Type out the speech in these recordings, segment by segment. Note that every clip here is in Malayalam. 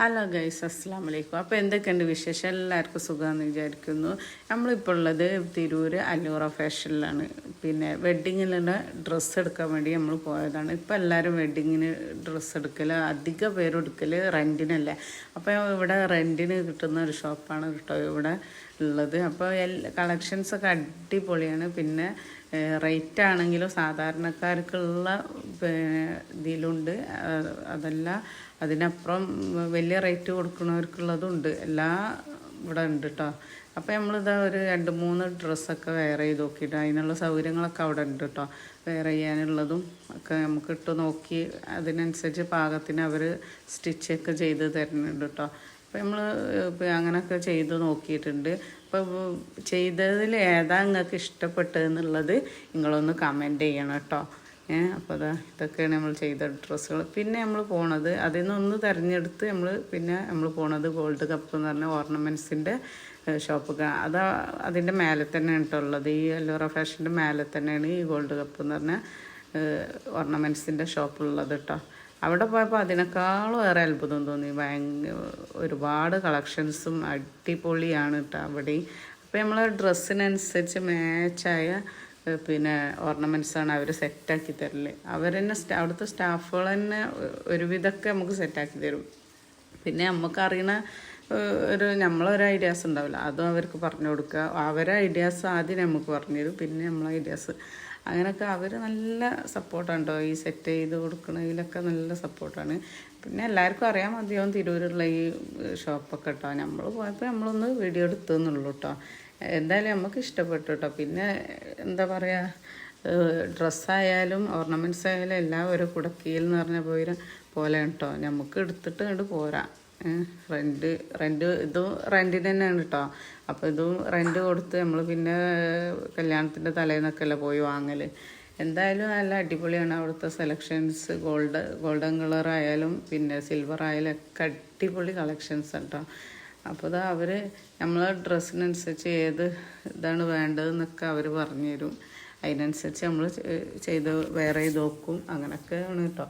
ഹലോ ഗൈസ് അസ്സാം വലൈക്കും അപ്പോൾ എന്തൊക്കെയുണ്ട് വിശേഷം? എല്ലാവർക്കും സുഖമാണെന്ന് വിചാരിക്കുന്നു. നമ്മളിപ്പോൾ ഉള്ളത് തിരൂർ അല്ലൂറ ഫാഷനിലാണ്. പിന്നെ വെഡ്ഡിങ്ങിലുള്ള ഡ്രസ്സ് എടുക്കാൻ വേണ്ടി നമ്മൾ പോയതാണ്. ഇപ്പോൾ എല്ലാവരും വെഡ്ഡിങ്ങിന് ഡ്രസ്സ് എടുക്കൽ അധിക പേരും എടുക്കൽ റെന്റിനല്ലേ അപ്പോൾ ഇവിടെ റെന്റിന് കിട്ടുന്ന ഒരു ഷോപ്പാണ് കേട്ടോ ഇവിടെ ഉള്ളത്. അപ്പോൾ എല്ലാ കളക്ഷൻസൊക്കെ അടിപൊളിയാണ്. പിന്നെ റേറ്റ് ആണെങ്കിലും സാധാരണക്കാർക്കുള്ള ഇതിലുണ്ട്. അതല്ല അതിനപ്പുറം വലിയ റേറ്റ് കൊടുക്കുന്നവർക്കുള്ളതുണ്ട്. എല്ലാ ഇവിടെ ഉണ്ട് കേട്ടോ അപ്പോൾ നമ്മളിതാ ഒരു രണ്ട് മൂന്ന് ഡ്രസ്സൊക്കെ വെയർ ചെയ്ത് നോക്കിയിട്ട് അതിനുള്ള സൗകര്യങ്ങളൊക്കെ അവിടെ ഉണ്ട് കേട്ടോ വെയർ ചെയ്യാനുള്ളതും ഒക്കെ നമുക്ക് ഇട്ട് നോക്കി അതിനനുസരിച്ച് പാകത്തിന് അവർ സ്റ്റിച്ചൊക്കെ ചെയ്ത് തരുന്നുണ്ട് കേട്ടോ അപ്പോൾ നമ്മൾ അങ്ങനെയൊക്കെ ചെയ്ത് നോക്കിയിട്ടുണ്ട്. അപ്പോൾ ചെയ്തതിൽ ഏതാ നിങ്ങൾക്ക് ഇഷ്ടപ്പെട്ടതെന്നുള്ളത് നിങ്ങളൊന്ന് കമന്റ് ചെയ്യണം കേട്ടോ. ഏഹ് അപ്പോൾ അതാ ഇതൊക്കെയാണ് നമ്മൾ ചെയ്ത ഡ്രസ്സുകൾ. പിന്നെ നമ്മൾ പോണത് അതിൽ നിന്നൊന്ന് തിരഞ്ഞെടുത്ത് നമ്മൾ പിന്നെ നമ്മൾ പോണത് ഗോൾഡ് കപ്പ് എന്ന് പറഞ്ഞ ഓർണമെന്റ്സിന്റെ ഷോപ്പൊക്കെ അതാ അതിന്റെ മേലെ തന്നെയാണ് കേട്ടോ ഉള്ളത്. ഈ അല്ലോറ ഫാഷന്റെ മേലെ തന്നെയാണ് ഈ ഗോൾഡ് കപ്പ് എന്ന് പറഞ്ഞ ഓർണമെന്റ്സിന്റെ ഷോപ്പുള്ളത് കേട്ടോ അവിടെ പോയപ്പോൾ അതിനേക്കാളും ഏറെ അത്ഭുതം തോന്നി. ഭയങ്കര ഒരുപാട് കളക്ഷൻസും അടിപൊളിയാണ് കേട്ടോ അവിടെ. അപ്പോൾ നമ്മൾ ഡ്രസ്സിനനുസരിച്ച് മാച്ചായ പിന്നെ ഓർണമെന്റ്സാണ് അവർ സെറ്റാക്കി തരൽ. അവർ തന്നെ അവിടുത്തെ സ്റ്റാഫുകൾ തന്നെ ഒരുവിധമൊക്കെ നമുക്ക് സെറ്റാക്കി തരും. പിന്നെ നമുക്കറിയണ ഒരു നമ്മളൊരു ഐഡിയാസ് ഉണ്ടാവില്ല. അതും അവർക്ക് പറഞ്ഞു കൊടുക്കുക അവരെ ഐഡിയാസ് ആദ്യം നമുക്ക് പറഞ്ഞു തരും. പിന്നെ നമ്മളെ ഐഡിയാസ് അങ്ങനെയൊക്കെ അവർ നല്ല സപ്പോർട്ടാണ് കേട്ടോ ഈ സെറ്റ് ചെയ്ത് കൊടുക്കുന്നതിലൊക്കെ നല്ല സപ്പോർട്ടാണ്. പിന്നെ എല്ലാവർക്കും അറിയാൻ മതിയാവും തിരൂരുള്ള ഈ ഷോപ്പൊക്കെ കേട്ടോ നമ്മൾ പോയപ്പോൾ നമ്മളൊന്ന് വീഡിയോ എടുത്തെന്നുള്ളൂ കേട്ടോ എന്തായാലും നമുക്ക് ഇഷ്ടപ്പെട്ടു കേട്ടോ പിന്നെ എന്താ പറയുക ഡ്രസ്സായാലും ഓർണമെന്റ്സ് ആയാലും എല്ലാം ഒരു കുടക്കീൽ എന്ന് പറഞ്ഞ പോലെ കേട്ടോ നമുക്ക് എടുത്തിട്ട് കണ്ട് പോരാ. റെന്റ് റെന്റ് ഇതും റെന്റിന് തന്നെയാണ് കേട്ടോ അപ്പോൾ ഇതും റെന്റ് കൊടുത്ത് നമ്മൾ പിന്നെ കല്യാണത്തിന്റെ തലേന്നൊക്കെ അല്ലേ പോയി വാങ്ങൽ എന്തായാലും നല്ല അടിപൊളിയാണ് അവിടുത്തെ സെലക്ഷൻസ് ഗോൾഡ് ഗോൾഡൻ കളർ ആയാലും പിന്നെ സിൽവർ ആയാലും ഒക്കെ അടിപൊളി കളക്ഷൻസ് കേട്ടോ അപ്പോൾ ഇതാ അവർ നമ്മളെ ഡ്രസ്സിനനുസരിച്ച് ഏത് ഇതാണ് വേണ്ടതെന്നൊക്കെ അവർ പറഞ്ഞു തരും അതിനനുസരിച്ച് നമ്മൾ ചെയ്ത് വേറെ ചെയ്ത് നോക്കും അങ്ങനെയൊക്കെയാണ് കേട്ടോ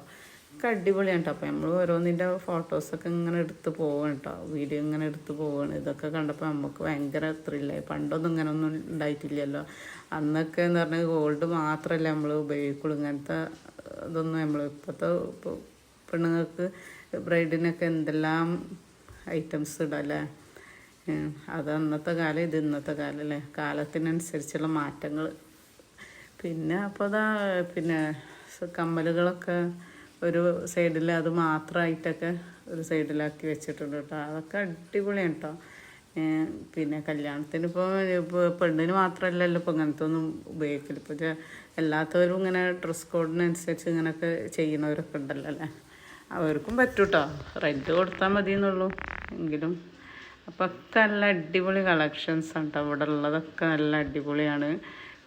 ഒക്കെ അടിപൊളിയാണ് കേട്ടോ അപ്പോൾ നമ്മൾ ഓരോന്നിന്റെ ഫോട്ടോസൊക്കെ ഇങ്ങനെ എടുത്ത് പോവാണ് കേട്ടോ വീഡിയോ ഇങ്ങനെ എടുത്ത് പോവാണ്. ഇതൊക്കെ കണ്ടപ്പോൾ നമുക്ക് ഭയങ്കര ത്രില്ലായി പണ്ടൊന്നും ഇങ്ങനെ ഒന്നും ഉണ്ടായിട്ടില്ലല്ലോ. അന്നൊക്കെ എന്ന് പറഞ്ഞാൽ ഗോൾഡ് മാത്രമല്ല നമ്മൾ ഉപയോഗിക്കുള്ളൂ. ഇങ്ങനത്തെ ഇതൊന്നും നമ്മൾ ഇപ്പോഴത്തെ പെണ്ണുങ്ങൾക്ക് ബ്രൈഡിനൊക്കെ എന്തെല്ലാം ഐറ്റംസ് ഇടാല്ലേ? അത് അന്നത്തെ കാലം ഇത് ഇന്നത്തെ കാലം അല്ലേ? കാലത്തിനനുസരിച്ചുള്ള മാറ്റങ്ങൾ പിന്നെ അപ്പോൾ അതാ പിന്നെ കമ്മലുകളൊക്കെ ഒരു സൈഡിൽ അത് മാത്രമായിട്ടൊക്കെ ഒരു സൈഡിലാക്കി വെച്ചിട്ടുണ്ട് കേട്ടോ. അതൊക്കെ അടിപൊളിയാണ് കേട്ടോ. പിന്നെ കല്യാണത്തിന് ഇപ്പോൾ പെണ്ണിന് മാത്രമല്ലല്ലോ ഇപ്പോൾ അങ്ങനത്തെ ഒന്നും ഉപയോഗിക്കില്ല ഇപ്പോൾ എല്ലാത്തവരും ഇങ്ങനെ ഡ്രസ് കോഡിനനുസരിച്ച് ഇങ്ങനെയൊക്കെ ചെയ്യുന്നവരൊക്കെ ഉണ്ടല്ലോ അല്ലേ? അവർക്കും പറ്റും കേട്ടോ റെന്റ് കൊടുത്താൽ മതി എന്നുള്ളൂ എങ്കിലും അപ്പോൾ ഒക്കെ നല്ല അടിപൊളി കളക്ഷൻസ് ആണ് കേട്ടോ ഇവിടെ ഉള്ളതൊക്കെ നല്ല അടിപൊളിയാണ്.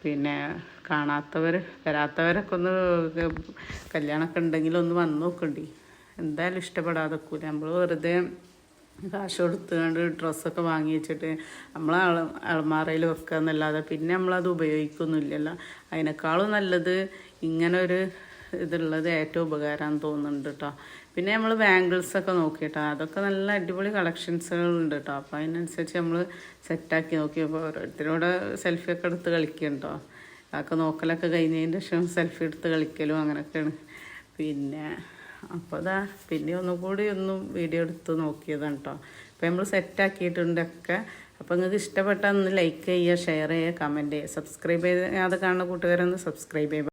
പിന്നെ കാണാത്തവർ വരാത്തവരൊക്കെ ഒന്ന് കല്യാണമൊക്കെ ഉണ്ടെങ്കിൽ ഒന്ന് വന്ന് നോക്കണ്ടി. എന്തായാലും ഇഷ്ടപ്പെടാതെ കൂല നമ്മൾ വെറുതെ കാശ് കൊടുത്തുകൊണ്ട് ഡ്രസ്സൊക്കെ വാങ്ങി വെച്ചിട്ട് നമ്മൾ അള അളമാറയിൽ വെക്കുക എന്നല്ലാതെ പിന്നെ നമ്മളത് ഉപയോഗിക്കൊന്നുമില്ലല്ലോ. അതിനേക്കാളും നല്ലത് ഇങ്ങനെ ഒരു ഇതുള്ളത് ഏറ്റവും ഉപകാരമാണെന്ന് തോന്നുന്നുണ്ട് കേട്ടോ പിന്നെ നമ്മൾ ബാംഗിൾസൊക്കെ നോക്കിയിട്ടോ. അതൊക്കെ നല്ല അടിപൊളി കളക്ഷൻസുകളുണ്ട് കേട്ടോ അപ്പോൾ അതിനനുസരിച്ച് നമ്മൾ സെറ്റാക്കി നോക്കിയപ്പോൾ ഓരോരുത്തരോട് സെൽഫിയൊക്കെ എടുത്ത് കളിക്കുന്നുണ്ടോ അതൊക്കെ നോക്കലൊക്കെ കഴിഞ്ഞതിന് ശേഷം സെൽഫി എടുത്ത് കളിക്കലും അങ്ങനെയൊക്കെയാണ് പിന്നെ അപ്പോൾ അതാ പിന്നെ ഒന്നുകൂടി ഒന്നും വീഡിയോ എടുത്ത് നോക്കിയതാണ് കേട്ടോ അപ്പോൾ നമ്മൾ സെറ്റാക്കിയിട്ടുണ്ടൊക്കെ അപ്പോൾ നിങ്ങൾക്ക് ഇഷ്ടപ്പെട്ടാൽ ഒന്ന് ലൈക്ക് ചെയ്യുക ഷെയർ ചെയ്യുക കമന്റ് ചെയ്യുക സബ്സ്ക്രൈബ് ചെയ്ത് അത് കാണുന്ന കൂട്ടുകാരൊന്ന് സബ്സ്ക്രൈബ് ചെയ്യുക.